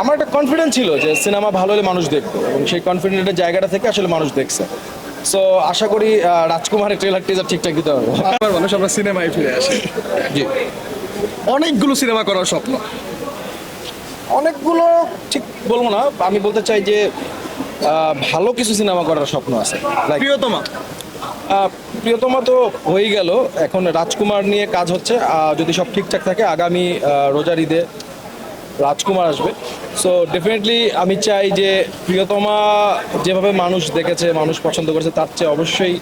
আমার একটা কনফিডেন্স ছিল যে সিনেমা ভালো হলে মানুষ দেখবে এবং সেই কনফিডেন্টের জায়গাটা থেকে আসলে মানুষ দেখছে। সো আশা করি রাজকুমারের ট্রেলার টিজার ঠিকঠাক দিতে পারব আবার মানুষ আমরা সিনেমায় ফিরে আসি। জি। অনেকগুলো সিনেমা করার স্বপ্ন। অনেকগুলো ঠিক বলব না আমি বলতে চাই যে ভালো কিছু সিনেমা করার স্বপ্ন আছে। প্রিয়তমা। প্রিয়তমা তো হয়ে গেল। এখন রাজকুমার নিয়ে কাজ হচ্ছে। যদি সব ঠিকঠাক থাকে আগামী রোজার ঈদে রাজকুমার আসবে। সো ডেফিনেটলি আমি চাই যে প্রিয়তমা যেভাবে মানুষ দেখেছে মানুষ পছন্দ করেছে তার চেয়ে অবশ্যই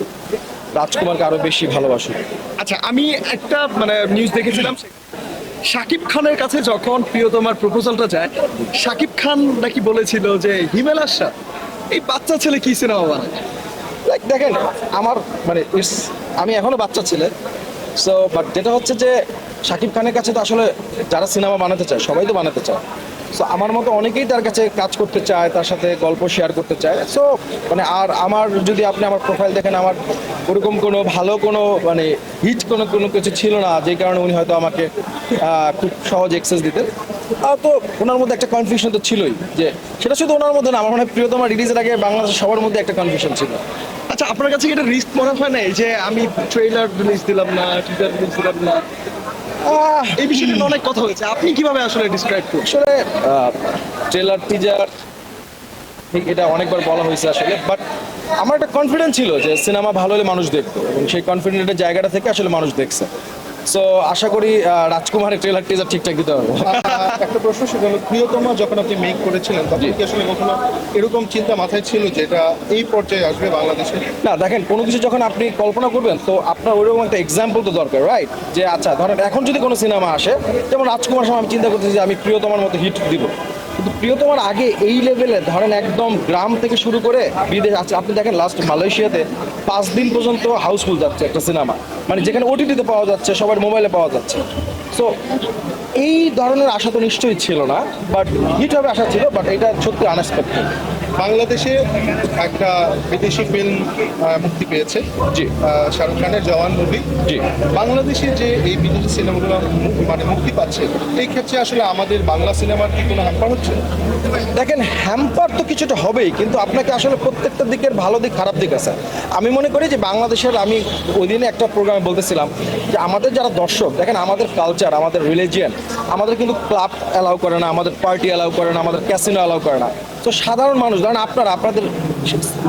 রাজকুমারকে আরও বেশি ভালোবাসুক। আচ্ছা আমি একটা মানে নিউজ দেখেছিলাম। শাকিব খানের কাছে যখন প্রিয়তমার প্রপোজালটা যায় শাকিব খান নাকি বলেছিল যে হিমেল আশা এই বাচ্চা ছেলে কি সিনেমা বানায়? লাইক দেখেন আমার মানে ইটস আমি এখনও বাচ্চা ছেলে সো বাট যেটা হচ্ছে যে শাকিব খানের কাছে তো আসলে যারা সিনেমা বানাতে চায়, সবাই তো বানাতে চায়। সো আমার মতো অনেকেই তার কাছে কাজ করতে চায়, তার সাথে গল্প শেয়ার করতে চায়। সো মানে আর আমার যদি আপনি আমার প্রোফাইল দেখেন, আমার ওরকম কোনো ভালো কোনো মানে হিট কোনো কোনো কিছু ছিল না, যে কারণে উনি হয়তো আমাকে খুব সহজ এক্সেস দিতেন। তো ওনার মধ্যে একটা কনফিউশন তো ছিলই যে সেটা শুধু ওনার মধ্যে না, আমার মনে হয় প্রিয়তমা রিলিজের আগে বাংলাদেশের সবার মধ্যে একটা কনফিউশন ছিল। আচ্ছা আপনার কাছে এটা রিস্ক মনে হয় না যে আমি ট্রেলার রিলিজ দিলাম না টিজার রিলিজ দিলাম না? এই বিষয়টা নিয়ে অনেক কথা হয়েছে। আপনি কীভাবে আসলে ডিসক্রাইব করছেন? আসলে ট্রেলার টিজার ঠিক এটা অনেকবার বলা হয়েছে আসলে বাট আমার একটা কনফিডেন্স ছিল যে সিনেমা ভালো হলে মানুষ দেখতো, এবং সেই কনফিডেন্টের জায়গাটা থেকে আসলে মানুষ দেখছে। সো আশা করি রাজকুমারের ট্রেলার টিজার ঠিকঠাক দিতে পারব একটা প্রশ্ন সেটা হলো প্রিয়তমা যখন আপনি মেক করেছিলেন তখন কি আসলে কখনো এরকম চিন্তা মাথায় ছিল যে এটা এই পর্যায়ে আসবে বাংলাদেশে? না দেখেন কোনো কিছু যখন আপনি কল্পনা করবেন তো আপনার ওইরকম একটা এক্সাম্পল তো দরকার রাইট যে আচ্ছা ধরেন এখন যদি কোনো সিনেমা আসে যেমন রাজকুমার সময় আমি চিন্তা করতেছি যে আমি প্রিয়তমার মতো হিট দিব। কিন্তু প্রিয়তমার আগে এই লেভেলে ধরেন একদম গ্রাম থেকে শুরু করে বিদেশ আছে আপনি দেখেন লাস্ট মালয়েশিয়াতে পাঁচ দিন পর্যন্ত হাউসফুল যাচ্ছে একটা সিনেমা মানে যেখানে ওটিটিতে পাওয়া যাচ্ছে, সবার মোবাইলে পাওয়া যাচ্ছে। সো এই ধরনের আশা তো নিশ্চয়ই ছিল না বাট হিট হবে আশা ছিল বাট এটা সত্যি আনএক্সপেক্টেড বাংলাদেশে একটা বিদেশি ফিল্ম মুক্তি পেয়েছে। জি। শাহরুখ খানের জওয়ান মুভি। জি। বাংলাদেশে যে এই বিদেশি সিনেমাগুলো মানে মুক্তি পাচ্ছে এই ক্ষেত্রে আসলে আমাদের বাংলা সিনেমার কি কোনো হ্যাম্পার হচ্ছে? দেখেন হ্যাম্পার তো কিছুটা হবেই কিন্তু আপনাকে আসলে প্রত্যেকটা দিকের ভালো দিক খারাপ দিক আছে। আমি মনে করি যে বাংলাদেশের আমি ওই দিনে একটা প্রোগ্রামে বলতেছিলাম যে আমাদের যারা দর্শক দেখেন আমাদের কালচার আমাদের রিলিজিয়ান আমাদের কিন্তু ক্লাব অ্যালাউ করে না আমাদের পার্টি অ্যালাউ করে না আমাদের ক্যাসিনো অ্যালাউ করে না। তো সাধারণ মানুষ ধরেন আপনারা, আপনাদের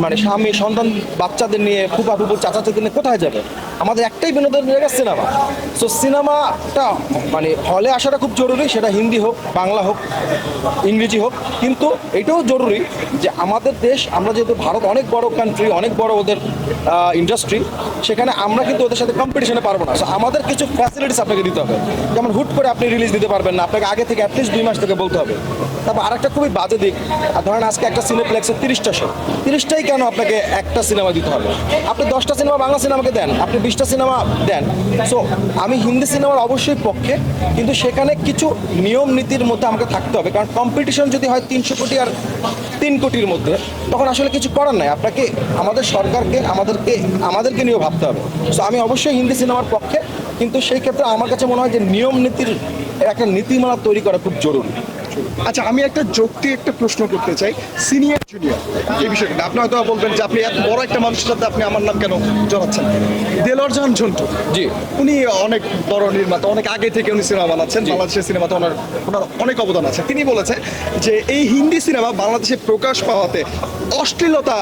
মানে স্বামী, সন্তান, বাচ্চাদের নিয়ে ফুপা ফুপুর চাচা চাচি নিয়ে কোথায় যাবে? আমাদের একটাই বিনোদন জায়গা সিনেমা। সো সিনেমাটা মানে হলে আসাটা খুব জরুরি, সেটা হিন্দি হোক, বাংলা হোক, ইংরেজি হোক। কিন্তু এটাও জরুরি যে আমাদের দেশ, আমরা যেহেতু ভারত অনেক বড় কান্ট্রি অনেক বড় ওদের ইন্ডাস্ট্রি সেখানে আমরা কিন্তু ওদের সাথে কম্পিটিশনে পারব না। So, আমাদের কিছু ফ্যাসিলিটিস আপনাকে দিতে হবে। যেমন হুট করে আপনি রিলিজ দিতে পারবেন না, আপনাকে আগে থেকে অ্যাটলিস্ট দুই মাস থেকে বলতে হবে। তারপর আরেকটা খুবই বাজে দিক ধরেন আজকে একটা সিনেপ্লেক্সে তিরিশটা শো তিরিশটাই কেন আপনাকে একটা সিনেমা দিতে হবে? আপনি দশটা সিনেমা বাংলা সিনেমাকে দেন, আপনি বিশটা সিনেমা দেন। সো আমি হিন্দি সিনেমার অবশ্যই পক্ষে, কিন্তু সেখানে কিছু নিয়ম নীতির মধ্যে আমাকে থাকতে হবে। কারণ কম্পিটিশন যদি হয় তিনশো কোটি আর তিন কোটির মধ্যে, তখন আসলে কিছু করার নাই। আপনাকে, আমাদের সরকারকে, আমাদেরকে আমাদেরকে নিয়েও ভাবতে হবে। সো আমি অবশ্যই হিন্দি সিনেমার পক্ষে, কিন্তু সেই ক্ষেত্রে আমার কাছে মনে হয় যে নিয়ম নীতির একটা নীতিমালা তৈরি করা খুব জরুরি। আচ্ছা আমি একটা যুক্তি একটা প্রশ্ন করতে চাই। সিনিয়র জুনিয়র এই বিষয়টা আপনি হয়তো বলবেন যে আপনি এত বড় একটা মানুষের সাথে আপনি আমার নাম কেন জড়াচ্ছেন? দেলোয়ার জাহান ঝন্টু। জি। উনি অনেক বড় নির্মাতা অনেক আগে থেকে উনি সিনেমা বানাচ্ছেন। বাংলাদেশের সিনেমাতে ওনার ওনার অনেক অবদান আছে। তিনি বলেছে যে এই হিন্দি সিনেমা বাংলাদেশে প্রকাশ পাওয়াতে অশ্লীলতা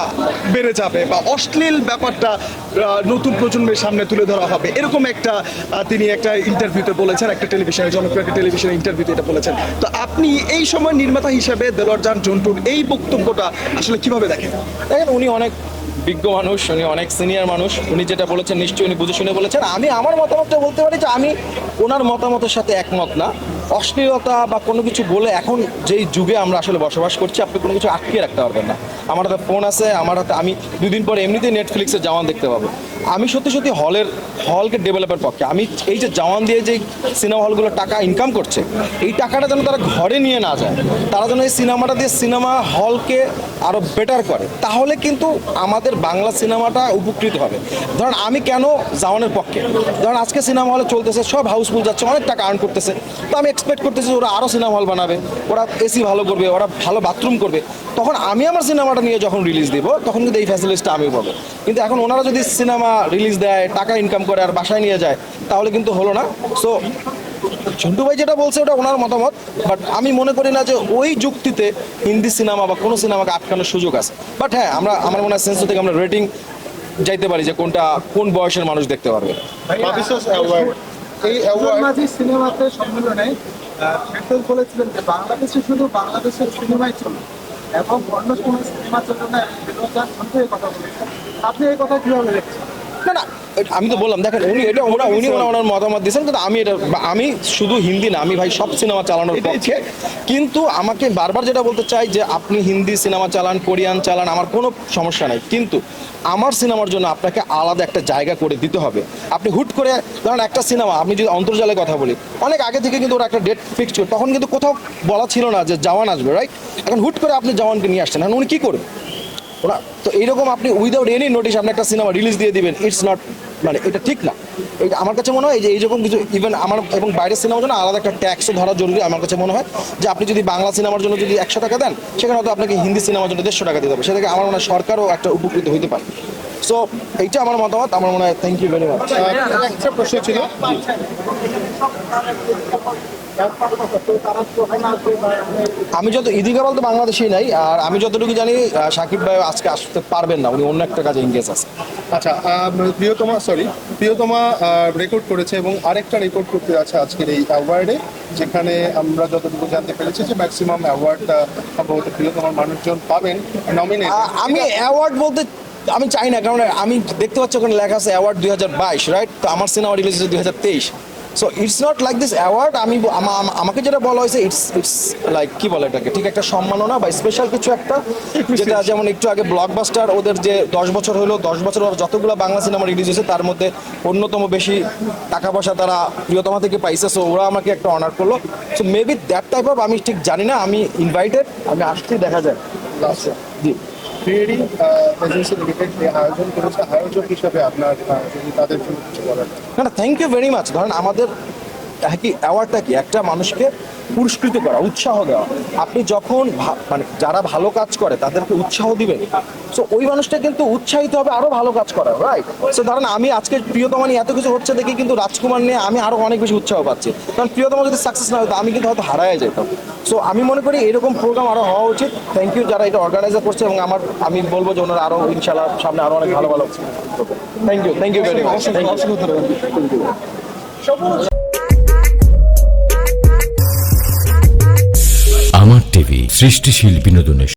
বেড়ে যাবে বা অশ্লীল ব্যাপারটা নতুন প্রজন্মের সামনে তুলে ধরা হবে। এরকম একটা তিনি একটা ইন্টারভিউতে বলেছেন একটা টেলিভিশনে জনপ্রিয় একটা টেলিভিশনের ইন্টারভিউতে এটা বলেছেন। তো আপনি এই সময় নির্মাতা হিসেবে দেলরজান জন্টুর এই বক্তব্যটা আসলে কীভাবে দেখেন? দেখেন, উনি অনেক বিজ্ঞ মানুষ, উনি অনেক সিনিয়র মানুষ। উনি যেটা বলেছেন নিশ্চয়ই উনি বুঝে শুনে বলেছেন। আমি আমার মতামতটা বলতে পারি যে আমি ওনার মতামতের সাথে একমত না। অশ্লীলতা বা কোনো কিছু বলে এখন যেই যুগে আমরা আসলে বসবাস করছি, আপনি কোনো কিছু আটকে রাখতে পারবেন না। আমার হাতে ফোন আছে, আমার হাতে আমি দুদিন পরে এমনিতেই নেটফ্লিক্সের জামান দেখতে পাবো। আমি সত্যি সত্যি হলের হলকে ডেভেলপের পক্ষে। আমি এই যে জওয়ান দিয়ে যে সিনেমা হলগুলো টাকা ইনকাম করছে, এই টাকাটা যেন তারা ঘরে নিয়ে না যায়, তারা যেন এই সিনেমাটা দিয়ে সিনেমা হলকে আরও বেটার করে, তাহলে কিন্তু আমাদের বাংলা সিনেমাটা উপকৃত হবে। ধরেন আমি কেন জাওয়ানের পক্ষে? ধরেন আজকে সিনেমা হলে চলতেছে, সব হাউসফুল যাচ্ছে, অনেক টাকা আর্ন করতেছে, তো আমি এক্সপেক্ট করতেছি ওরা আরও সিনেমা হল বানাবে, ওরা এসি ভালো করবে, ওরা ভালো বাথরুম করবে। তখন আমি আমার সিনেমাটা নিয়ে যখন রিলিজ দিব, তখন কিন্তু এই ফ্যাসিলিটিসটা আমি পাবো। কিন্তু এখন ওনারা যদি সিনেমা রিলিজ দেয়, টাকা ইনকাম করে আর বাসায় নিয়ে যায়, তাহলে কিন্তু হলো না। সো ঝন্টু ভাই যেটা বলছে ওটা ওনার মতামত বাট আমি মনে করি না যে ওই যুক্তিতে হিন্দি সিনেমা বা কোনো সিনেমাকে আটকানোর সুযোগ আছে। বাট হ্যাঁ আমরা, আমার মনে হয় সেন্স থেকে আমরা রেটিং যাইতে পারি যে কোনটা, কোন বয়সের মানুষ দেখতে পারবে। এই মাঝি সিনেমাতে সম্মেলনে ফেরদৌস বলেছিলেন যে বাংলাদেশে শুধু বাংলাদেশের সিনেমাই চলে, এবং অন্য কোনো সিনেমা চলবে না বিনোদন কথা বলেছেন। আপনি এই কথা কীভাবে দেখছেন? না না আমি তো বললাম দেখেন উনি এটা ওরা উনি ওনার মতামত দিয়েছেন কিন্তু আমি এটা আমি শুধু হিন্দি না আমি ভাই সব সিনেমা চালানোর পক্ষে। কিন্তু আমাকে বারবার যেটা বলতে চাই যে আপনি হিন্দি সিনেমা চালান কোরিয়ান চালান আমার কোনো সমস্যা নাই। কিন্তু আমার সিনেমার জন্য আপনাকে আলাদা একটা জায়গা করে দিতে হবে। আপনি হুট করে ধরেন একটা সিনেমা আপনি যদি অন্তর্জালে কথা বলি অনেক আগে থেকে কিন্তু ওরা একটা ডেট ফিক্স তখন কিন্তু কোথাও বলা ছিল না যে জওয়ান আসবে রাইট এখন হুট করে আপনি জওয়ানকে নিয়ে আসছেন এখন উনি কী করবে? ওরা, তো এইরকম আপনি উইদাউট এনি নোটিশ আপনি একটা সিনেমা রিলিজ দিয়ে দিবেন ইটস নট মানে এটা ঠিক না। এটা আমার কাছে মনে হয় যে এইরকম কিছু ইভেন আমার এবং বাইরের সিনেমার জন্য আলাদা একটা ট্যাক্সও ধরা জরুরি আমার কাছে মনে হয়, যে আপনি যদি বাংলা সিনেমার জন্য যদি একশো টাকা দেন, সেখানে হয়তো আপনাকে হিন্দি সিনেমার জন্য দেড়শো টাকা দিতে হবে। সেটাকে আমার মনে হয় সরকারও একটা উপকৃত হইতে পারে। সো এইটা আমার মতামত আমার মনে হয় থ্যাংক ইউ ভেরি মাচ একটা প্রশ্ন ছিল। আমি যত ইদিকা বলতে বাংলাদেশেই নাই আর আমি যতটুকু জানি সাকিব ভাই আজকে আসতে পারবেন না উনি অন্য একটা কাজে এঙ্গেজ আছে। আচ্ছা প্রিয়তমা সরি প্রিয়তমা রেকর্ড করেছে এবং আরেকটা রেকর্ড করতে আছে আজকের এই অ্যাওয়ার্ডে যেখানে আমরা যতটুকু জানতে পেরেছি যে ম্যাক্সিমাম অ্যাওয়ার্ডটা সম্ভবত প্রিয়তমার মানুষজন পাবেন নমিনেট আমি অ্যাওয়ার্ড বলতে আমি চাই না কারণ আমি দেখতে পাচ্ছি ওখানে লেখা আছে অ্যাওয়ার্ড দুই হাজার বাইশ রাইট তো আমার সিনেমা রিলিজ হচ্ছে দুই হাজার তেইশ। So it's not like this award আমি আমাকে যেটা বলা হয়েছে ইটস ইটস লাইক কি বলে এটাকে? ঠিক একটা সম্মাননা বা স্পেশাল কিছু একটা যেটা যেমন একটু আগে ব্লকবাস্টার ওদের যে দশ বছর হলো দশ বছর ওরা যতগুলো বাংলা সিনেমা রিলিজ হয়েছে তার মধ্যে অন্যতম বেশি টাকা পয়সা তারা প্রিয়তমা থেকে পাইছে সো ওরা আমাকে একটা অনার করল। So maybe that type of আমি ঠিক জানি না আমি ইনভাইটেড আমি আসছি দেখা যায় জি। ফেরি এজেন্সি লিমিটেড আয়োজন করেছে আয়োজক হিসাবে আপনার যদি তাদের জন্য কিছু বলার না থ্যাংক ইউ ভেরি মাচ ধরেন আমাদের কি অ্যাওয়ার্ডটা কি? একটা মানুষকে পুরস্কৃত করা উৎসাহ দেওয়া। আপনি যখন মানে যারা ভালো কাজ করে তাদেরকে উৎসাহ দিবেন। সো ওই মানুষটা কিন্তু উৎসাহিত হবে আরও ভালো কাজ করার রাইট সো ধরেন আমি আজকে প্রিয়তমা নিয়ে এত কিছু হচ্ছে দেখে কিন্তু রাজকুমার নিয়ে আমি আরও অনেক বেশি উৎসাহ পাচ্ছি। কারণ প্রিয়তমা যদি সাকসেস না হতো আমি কিন্তু হয়তো হারায় যেতাম। সো আমি মনে করি এরকম প্রোগ্রাম আরও হওয়া উচিত। থ্যাংক ইউ যারা এটা অর্গানাইজার করছে এবং আমার আমি বলব যে ওনারা আরও ইনশাল্লাহ সামনে আরও অনেক ভালো ভালো thank you thank you very much thank you সৃষ্টিশীল বিনোদনের